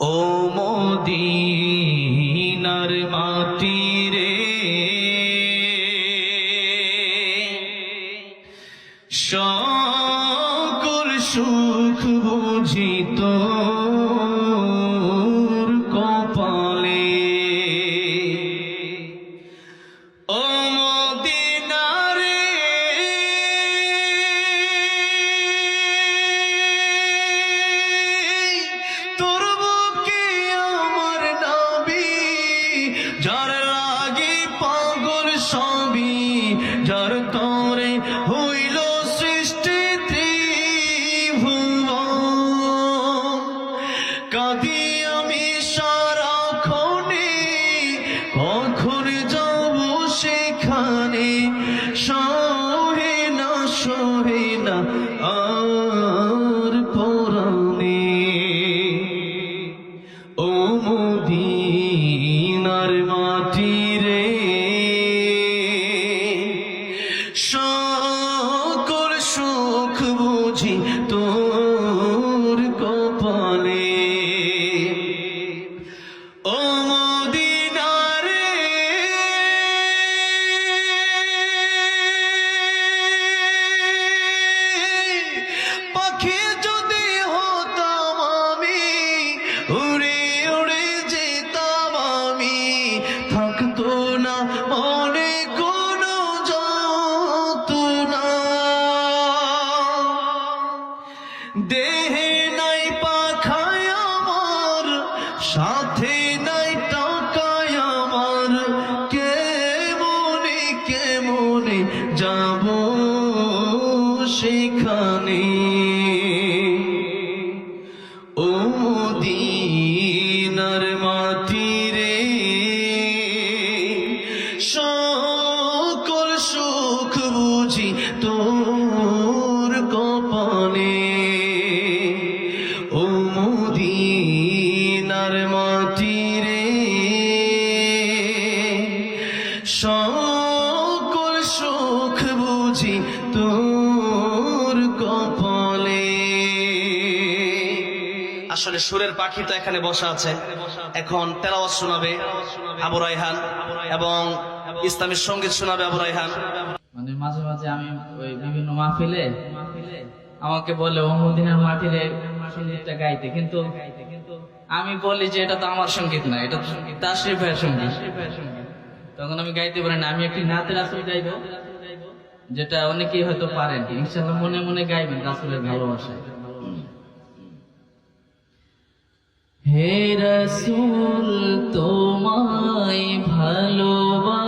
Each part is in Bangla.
ও মদিনার মাটি রে সকল সুখ বুঝিত। যার তরে যদি আমি, উড়ে উড়ে আমি। থাকতো না যন্ত্রণা। দেহে নাই পাখায় আমার, সাথে নাই টাকায় আমার। কে মনে যাব সেখানে? আসলে সুরের পাখি তো এখানে বসা আছে। এখন তেলাওয়াত শোনাবে আবু রায়হান এবং ইসলামী সংগীত শোনাবে আবু রায়হান। মানে মাঝে মাঝে আমি ওই বিভিন্ন মাহফিলে আমাকে বলে ও মদিনার মাটিরে সঙ্গীতটা গাইতে। কিন্তু আমি বলি যে এটা তো আমার সংগীত না এটা তাশরিফ ভাইয়ের সংগীত। তখন আমি গাইতে পারি না আমি একটি নাতের আসল গাইবো যেটা অনেকেই হয়তো পারেন। ইনশাল্লাহ মনে মনে গাইবেন রাসুলের ভালোবাসায়। হে রসুল তোমায় ভালোবাসি।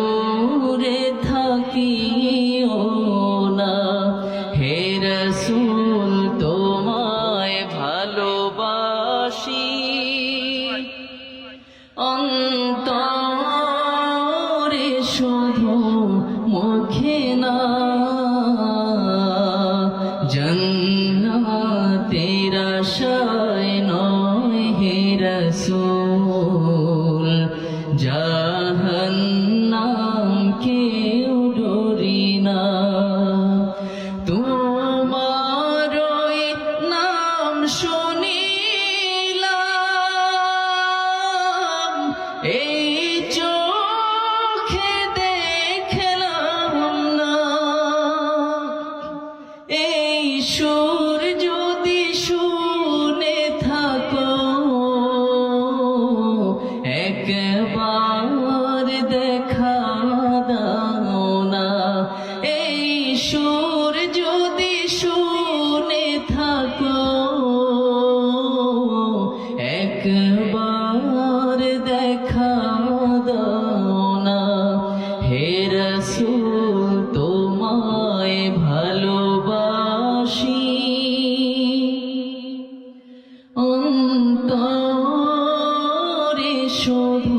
দূরে থাকিও না। তোমায় অন্তরে শুনিলাম এই চোখে দেখলাম না। এই সুর শুধু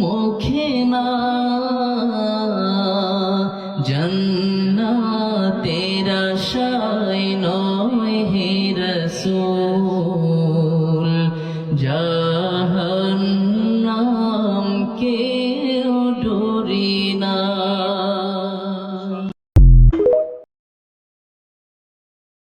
মুখে না জন্না তেরা শায় নয় হে রসুল। যা